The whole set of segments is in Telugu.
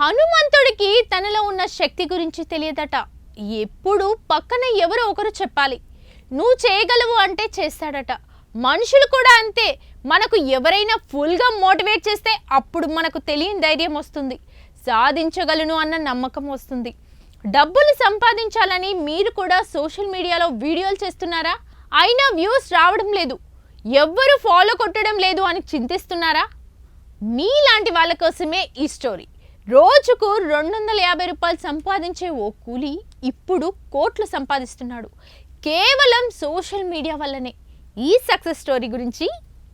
హనుమంతుడికి తనలో ఉన్న శక్తి గురించి తెలియదట. ఎప్పుడు పక్కన ఎవరో ఒకరు చెప్పాలి. నువ్వు చేయగలవు అంటే చేస్తాడట. మనుషులు కూడా అంతే. మనకు ఎవరైనా ఫుల్గా మోటివేట్ చేస్తే అప్పుడు మనకు తెలియని ధైర్యం వస్తుంది. సాధించగలను అన్న నమ్మకం వస్తుంది. డబ్బులు సంపాదించాలని మీరు కూడా సోషల్ మీడియాలో వీడియోలు చేస్తున్నారా? అయినా వ్యూస్ రావడం లేదు. ఎవ్వరు ఫాలో కొట్టడం లేదు అని చింతిస్తున్నారా? మీలాంటి వాళ్ళ కోసమే ఈ స్టోరీ. రోజుకు రెండు వందల యాభై రూపాయలు సంపాదించే ఓ కూలి ఇప్పుడు కోట్లు సంపాదిస్తున్నాడు. కేవలం సోషల్ మీడియా వల్లనే. ఈ సక్సెస్ స్టోరీ గురించి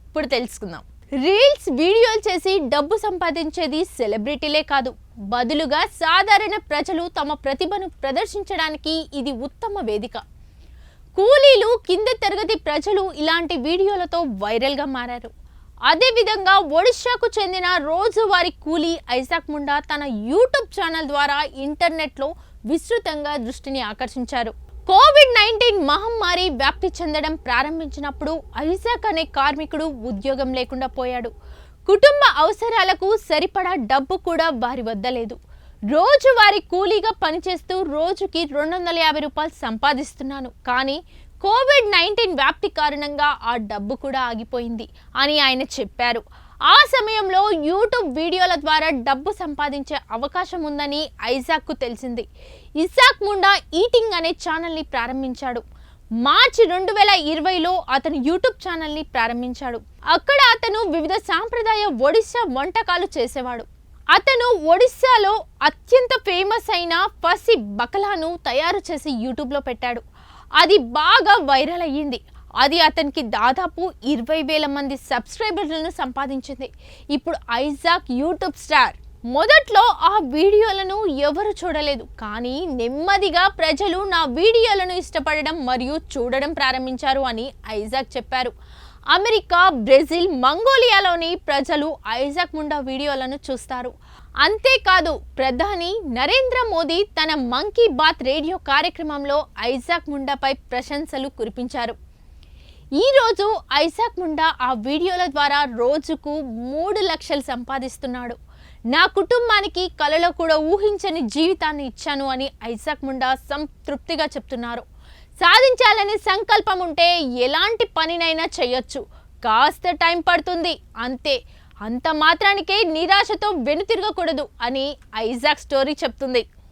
ఇప్పుడు తెలుసుకుందాం. రీల్స్ వీడియోలు చేసి డబ్బు సంపాదించేది సెలబ్రిటీలే కాదు. బదులుగా సాధారణ ప్రజలు తమ ప్రతిభను ప్రదర్శించడానికి ఇది ఉత్తమ వేదిక. కూలీలు కింద తరగతి ప్రజలు ఇలాంటి వీడియోలతో వైరల్గా మారారు. అదేవిధంగా ఒడిశాకు చెందిన రోజువారీ కూలీ ఐజాక్ ముండా తన యూట్యూబ్ ఛానల్ ద్వారా ఇంటర్నెట్లో విస్తృతంగా దృష్టిని ఆకర్షించారు. కోవిడ్ నైన్టీన్ మహమ్మారి వ్యాప్తి చెందడం ప్రారంభించినప్పుడు ఐజాక్ అనే కార్మికుడు ఉద్యోగం లేకుండా పోయాడు. కుటుంబ అవసరాలకు సరిపడా డబ్బు కూడా వారి వద్ద లేదు. రోజువారీ కూలీగా పనిచేస్తూ రోజుకి రెండు వందల యాభై రూపాయలు సంపాదిస్తున్నాను. కానీ కోవిడ్ నైన్టీన్ వ్యాప్తి కారణంగా ఆ డబ్బు కూడా ఆగిపోయింది అని ఆయన చెప్పారు. ఆ సమయంలో యూట్యూబ్ వీడియోల ద్వారా డబ్బు సంపాదించే అవకాశం ఉందని ఐజాక్కు తెలిసింది. ఇసాక్ ముండా ఈటింగ్ అనే ఛానల్ని ప్రారంభించాడు. మార్చి రెండు వేల ఇరవైలో అతను యూట్యూబ్ ఛానల్ని ప్రారంభించాడు. అక్కడ అతను వివిధ సాంప్రదాయ ఒడిశా వంటకాలు చేసేవాడు. అతను ఒడిశాలో అత్యంత ఫేమస్ అయిన పసి బకలాను తయారు చేసి యూట్యూబ్లో పెట్టాడు. అది బాగా వైరల్ అయ్యింది. అది అతనికి దాదాపు ఇరవై వేల మంది సబ్స్క్రైబర్లను సంపాదించింది. ఇప్పుడు ఐజాక్ యూట్యూబ్ స్టార్. మొదట్లో ఆ వీడియోలను ఎవరు చూడలేదు. కానీ నెమ్మదిగా ప్రజలు నా వీడియోలను ఇష్టపడడం మరియు చూడడం ప్రారంభించారు అని ఐజాక్ చెప్పారు. అమెరికా బ్రెజిల్ మంగోలియాలోని ప్రజలు ఐజాక్ ముండా వీడియోలను చూస్తారు. అంతేకాదు ప్రధాని నరేంద్ర మోదీ తన మంకీ బాత్ రేడియో కార్యక్రమంలో ఐజాక్ ముండాపై ప్రశంసలు కురిపించారు. ఈరోజు ఐజాక్ ముండా ఆ వీడియోల ద్వారా రోజుకు మూడు లక్షలు సంపాదిస్తున్నాడు. నా కుటుంబానికి కలలో కూడా ఊహించని జీవితాన్ని ఇచ్చాను అని ఐజాక్ ముండా సంతృప్తిగా చెప్తున్నారు. సాధించాలనే సంకల్పం ఉంటే ఎలాంటి పనినైనా చేయొచ్చు. కాస్త టైం పడుతుంది అంతే. అంత మాత్రానికే నిరాశతో వెనుతిరగకూడదు అని ఐజాక్ స్టోరీ చెప్తుంది.